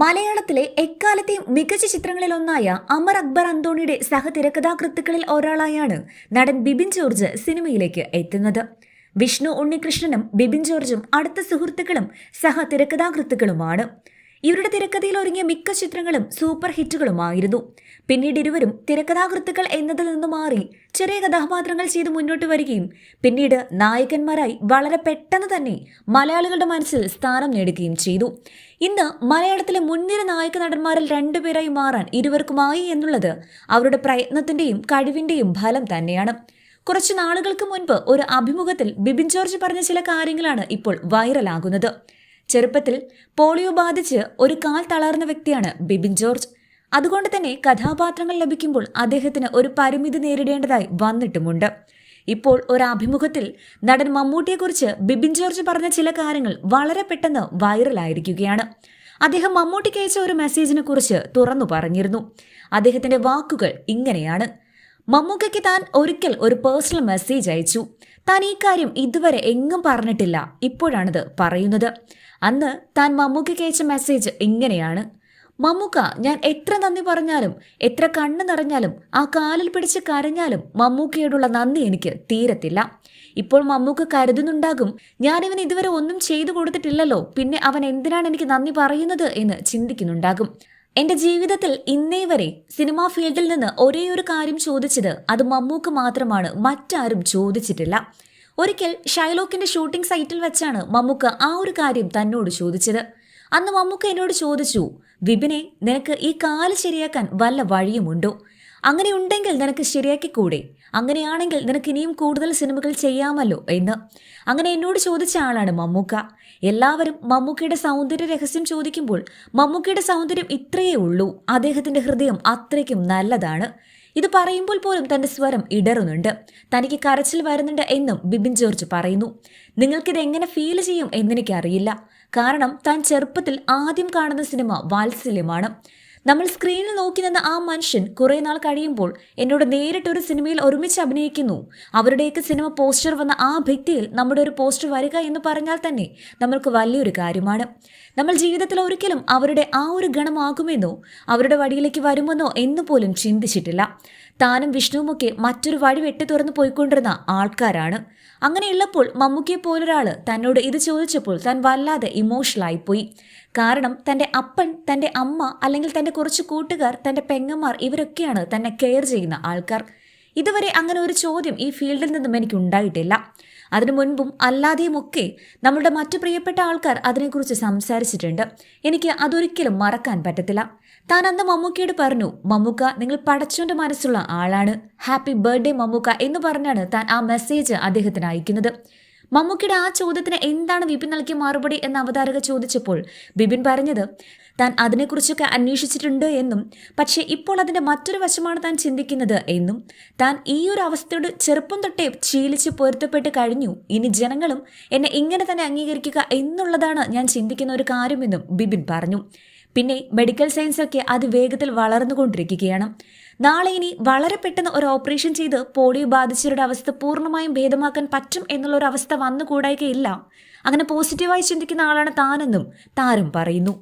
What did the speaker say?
മലയാളത്തിലെ എക്കാലത്തെയും മികച്ച ചിത്രങ്ങളിലൊന്നായ അമർ അക്ബർ അന്തോണിയുടെ സഹതിരക്കഥാകൃത്തുക്കളിൽ ഒരാളായാണ് നടൻ ബിബിൻ ജോർജ് സിനിമയിലേക്ക് എത്തുന്നത്. വിഷ്ണു ഉണ്ണികൃഷ്ണനും ബിബിൻ ജോർജും അടുത്ത സുഹൃത്തുക്കളും സഹതിരക്കഥാകൃത്തുക്കളുമാണ്. ഇവരുടെ തിരക്കഥയിൽ ഒരുങ്ങിയ മിക്ക ചിത്രങ്ങളും സൂപ്പർ ഹിറ്റുകളുമായിരുന്നു. പിന്നീട് ഇരുവരും തിരക്കഥാകൃത്തുക്കൾ എന്നതിൽ നിന്ന് മാറി ചെറിയ കഥാപാത്രങ്ങൾ ചെയ്ത് മുന്നോട്ട് വരികയും പിന്നീട് നായകന്മാരായി വളരെ പെട്ടെന്ന് തന്നെ മലയാളികളുടെ മനസ്സിൽ സ്ഥാനം നേടുകയും ചെയ്തു. ഇന്ന് മലയാളത്തിലെ മുൻനിര നായക നടന്മാരിൽ രണ്ടുപേരായി മാറാൻ ഇരുവർക്കുമായി എന്നുള്ളത് അവരുടെ പ്രയത്നത്തിന്റെയും കഴിവിന്റെയും ഫലം തന്നെയാണ്. കുറച്ച് നാളുകൾക്ക് മുൻപ് ഒരു അഭിമുഖത്തിൽ ബിബിൻ ജോർജ് പറഞ്ഞ ചില കാര്യങ്ങളാണ് ഇപ്പോൾ വൈറലാകുന്നത്. ചെറുപ്പത്തിൽ പോളിയോ ബാധിച്ച് ഒരു കാൽ തളർന്ന വ്യക്തിയാണ് ബിബിൻ ജോർജ്. അതുകൊണ്ട് തന്നെ കഥാപാത്രങ്ങൾ ലഭിക്കുമ്പോൾ അദ്ദേഹത്തിന് ഒരു പരിമിതി നേരിടേണ്ടതായി വന്നിട്ടുമുണ്ട്. ഇപ്പോൾ ഒരു അഭിമുഖത്തിൽ നടൻ മമ്മൂട്ടിയെക്കുറിച്ച് ബിബിൻ ജോർജ് പറഞ്ഞ ചില കാര്യങ്ങൾ വളരെ പെട്ടെന്ന് വൈറലായിരിക്കുകയാണ്. അദ്ദേഹം മമ്മൂട്ടിക്ക് അയച്ച ഒരു മെസ്സേജിനെ കുറിച്ച് തുറന്നു പറഞ്ഞിരുന്നു. അദ്ദേഹത്തിന്റെ വാക്കുകൾ ഇങ്ങനെയാണ്. മമ്മൂക്കയ്ക്ക് താൻ ഒരിക്കൽ ഒരു പേഴ്സണൽ മെസ്സേജ് അയച്ചു. താൻ ഈ കാര്യം ഇതുവരെ എങ്ങും പറഞ്ഞിട്ടില്ല. ഇപ്പോഴാണിത് പറയുന്നത്. അന്ന് താൻ മമ്മൂക്കയ്ക്ക് അയച്ച മെസ്സേജ് ഇങ്ങനെയാണ്. മമ്മൂക്ക ഞാൻ എത്ര നന്ദി പറഞ്ഞാലും എത്ര കണ്ണ് നിറഞ്ഞാലും ആ കാലിൽ പിടിച്ച് കരഞ്ഞാലും മമ്മൂക്കയോടുള്ള നന്ദി എനിക്ക് തീരത്തില്ല. ഇപ്പോൾ മമ്മൂക്ക കരുതുന്നുണ്ടാകും ഞാനിവൻ ഇതുവരെ ഒന്നും ചെയ്തു കൊടുത്തിട്ടില്ലല്ലോ പിന്നെ അവൻ എന്തിനാണ് എനിക്ക് നന്ദി പറയുന്നത് എന്ന് ചിന്തിക്കുന്നുണ്ടാകും. എന്റെ ജീവിതത്തിൽ ഇന്നേ വരെ സിനിമാ ഫീൽഡിൽ നിന്ന് ഒരേ ഒരു കാര്യം ചോദിച്ചത് അത് മമ്മൂക്ക് മാത്രമാണ് മറ്റാരും ചോദിച്ചിട്ടില്ല. ഒരിക്കൽ ഷൈലോക്കിന്റെ ഷൂട്ടിംഗ് സൈറ്റിൽ വെച്ചാണ് മമ്മൂക്ക ആ ഒരു കാര്യം തന്നോട് ചോദിച്ചത്. അന്ന് മമ്മൂക്ക എന്നോട് ചോദിച്ചു വിപിനെ നിനക്ക് ഈ കാൽ ശരിയാക്കാൻ വല്ല വഴിയുമുണ്ടോ? അങ്ങനെ ഉണ്ടെങ്കിൽ നിനക്ക് ശരിയാക്കിക്കൂടെ? അങ്ങനെയാണെങ്കിൽ നിനക്ക് ഇനിയും കൂടുതൽ സിനിമകൾ ചെയ്യാമല്ലോ എന്ന്. അങ്ങനെ എന്നോട് ചോദിച്ച ആളാണ് മമ്മൂക്ക. എല്ലാവരും മമ്മൂക്കയുടെ സൗന്ദര്യ രഹസ്യം ചോദിക്കുമ്പോൾ മമ്മൂക്കയുടെ സൗന്ദര്യം ഇത്രയേ ഉള്ളൂ. അദ്ദേഹത്തിന്റെ ഹൃദയം അത്രയ്ക്കും നല്ലതാണ്. ഇത് പറയുമ്പോൾ പോലും തന്റെ സ്വരം ഇടറുന്നുണ്ട്. തനിക്ക് കരച്ചിൽ വരുന്നുണ്ട് എന്നും ബിബിൻ ജോർജ് പറയുന്നു. നിങ്ങൾക്കിത് എങ്ങനെ ഫീൽ ചെയ്യും എന്നെനിക്കറിയില്ല. കാരണം താൻ ചെറുപ്പത്തിൽ ആദ്യം കാണുന്ന സിനിമ വാത്സല്യമാണ്. നമ്മൾ സ്ക്രീനിൽ നോക്കി നിന്ന ആ മനുഷ്യൻ കുറേ നാൾ കഴിയുമ്പോൾ എന്നോട് നേരിട്ട് ഒരു സിനിമയിൽ ഒരുമിച്ച് അഭിനയിക്കുന്നു. അവരുടെയൊക്കെ സിനിമ പോസ്റ്റർ വന്ന ആ ഭിത്തിയിൽ നമ്മുടെ ഒരു പോസ്റ്റർ വരിക എന്ന് പറഞ്ഞാൽ തന്നെ നമ്മൾക്ക് വലിയൊരു കാര്യമാണ്. നമ്മൾ ജീവിതത്തിൽ ഒരിക്കലും അവരുടെ ആ ഒരു ഗണമാകുമെന്നോ അവരുടെ വഴിയിലേക്ക് വരുമെന്നോ എന്ന് പോലും ചിന്തിച്ചിട്ടില്ല. താനും വിഷ്ണുവുമൊക്കെ മറ്റൊരു വഴി വെട്ടി തുറന്നു പോയിക്കൊണ്ടിരുന്ന ആൾക്കാരാണ്. അങ്ങനെയുള്ളപ്പോൾ മമ്മൂക്കിയെ പോലൊരാൾ തന്നോട് ഇത് ചോദിച്ചപ്പോൾ താൻ വല്ലാതെ ഇമോഷണലായിപ്പോയി കാരണം തന്റെ അപ്പൻ തന്റെ അമ്മ അല്ലെങ്കിൽ തന്റെ കുറച്ച് കൂട്ടുകാർ തന്റെ പെങ്ങന്മാർ ഇവരൊക്കെയാണ് തന്നെ കെയർ ചെയ്യുന്ന ആൾക്കാർ. ഇതുവരെ അങ്ങനെ ഒരു ചോദ്യം ഈ ഫീൽഡിൽ നിന്നും എനിക്ക് ഉണ്ടായിട്ടില്ല അതിനു മുൻപും അല്ലാതെയുമൊക്കെ നമ്മളുടെ മറ്റു പ്രിയപ്പെട്ട ആൾക്കാർ അതിനെക്കുറിച്ച് സംസാരിച്ചിട്ടുണ്ട്. എനിക്ക് അതൊരിക്കലും മറക്കാൻ പറ്റത്തില്ല. താൻ അന്ന് മമ്മൂക്കയോട് പറഞ്ഞു മമ്മൂക്ക നിങ്ങൾ പടച്ചോന്റെ മനസ്സുള്ള ആളാണ്. ഹാപ്പി ബർത്ത്ഡേ മമ്മൂക്ക എന്ന് പറഞ്ഞാണ് താൻ ആ മെസ്സേജ് അദ്ദേഹത്തിന് അയക്കുന്നത്. മമ്മൂക്കിയുടെ ആ ചോദ്യത്തിന് എന്താണ് വിപിൻ നൽകിയ മറുപടി എന്ന് അവതാരക ചോദിച്ചപ്പോൾ ബിപിൻ പറഞ്ഞത് താൻ അതിനെക്കുറിച്ചൊക്കെ അന്വേഷിച്ചിട്ടുണ്ട് എന്നും പക്ഷേ ഇപ്പോൾ അതിന്റെ മറ്റൊരു വശമാണ് താൻ ചിന്തിക്കുന്നത് എന്നും. താൻ ഈ ഒരു അവസ്ഥയോട് ചെറുപ്പം തൊട്ടേ ശീലിച്ച് പൊരുത്തപ്പെട്ട് കഴിഞ്ഞു. ഇനി ജനങ്ങളും എന്നെ ഇങ്ങനെ തന്നെ അംഗീകരിക്കുക എന്നുള്ളതാണ് ഞാൻ ചിന്തിക്കുന്ന ഒരു കാര്യമെന്നും ബിപിൻ പറഞ്ഞു. പിന്നെ മെഡിക്കൽ സയൻസ് ഒക്കെ അത് വേഗത്തിൽ വളർന്നുകൊണ്ടിരിക്കുകയാണ്. നാളെ ഇനി വളരെ പെട്ടെന്ന് ഒരു ഓപ്പറേഷൻ ചെയ്ത് പോളിയോ ബാധിച്ചവരുടെ അവസ്ഥ പൂർണമായും ഭേദമാക്കാൻ പറ്റും എന്നുള്ള ഒരു അവസ്ഥ വന്നുകൂടായികയില്ല. അങ്ങനെ പോസിറ്റീവായി ചിന്തിക്കുന്ന ആളാണ് താനെന്നും താരം പറയുന്നു.